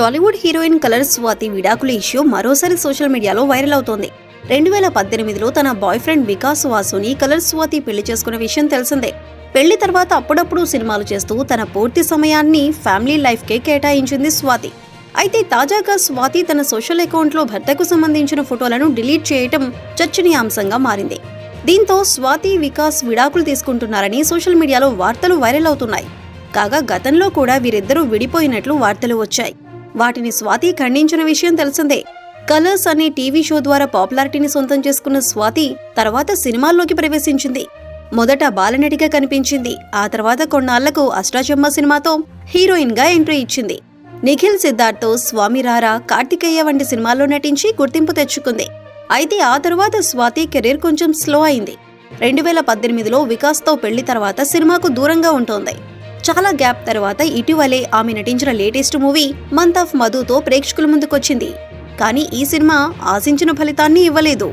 Tollywood heroine colour Swathi విడాకుల issue మరోసారి social మీడియాలో వైరల్ అవుతోంది. రెండు వేల పద్దెనిమిదిలో తన బాయ్ ఫ్రెండ్ వికాస్ వాసుని కలర్ స్వాతి పెళ్ళి చేసుకున్న విషయం తెలిసిందే. పెళ్ళి తర్వాత అప్పుడప్పుడు సినిమాలు చేస్తూ తన పూర్తి సమయాన్ని ఫ్యామిలీ లైఫ్కే కేటాయించింది స్వాతి. అయితే తాజాగా స్వాతి తన సోషల్ అకౌంట్లో భర్తకు సంబంధించిన ఫోటోలను డిలీట్ చేయటం చర్చనీయాంశంగా మారింది. దీంతో స్వాతి వికాస్ విడాకులు తీసుకుంటున్నారని సోషల్ మీడియాలో వార్తలు వైరల్ అవుతున్నాయి. కాగా గతంలో కూడా వీరిద్దరూ విడిపోయినట్లు వార్తలు వచ్చాయి. వాటిని స్వాతి ఖండించిన విషయం తెలిసిందే. కలర్స్ అనే టీవీ షో ద్వారా పాపులారిటీని సొంతం చేసుకున్న స్వాతి తర్వాత సినిమాల్లోకి ప్రవేశించింది. మొదట బాలనటిగా కనిపించింది. ఆ తర్వాత కొన్నాళ్ళకు అష్టాచమ్మ సినిమాతో హీరోయిన్గా ఎంట్రీ ఇచ్చింది. నిఖిల్ సిద్ధార్థ్తో స్వామి రారా కార్తికేయ వంటి సినిమాల్లో నటించి గుర్తింపు తెచ్చుకుంది. అయితే ఆ తర్వాత స్వాతి కెరీర్ కొంచెం స్లో అయింది. రెండు వేల పద్దెనిమిదిలో వికాస్తో పెళ్ళి తర్వాత సినిమాకు దూరంగా ఉంటోంది. చాలా గ్యాప్ తర్వాత ఇటీవలే ఆమె నటించిన లేటెస్ట్ మూవీ మంత్ ఆఫ్ మధుతో ప్రేక్షకుల ముందుకొచ్చింది. కానీ ఈ సినిమా ఆశించిన ఫలితాన్ని ఇవ్వలేదు.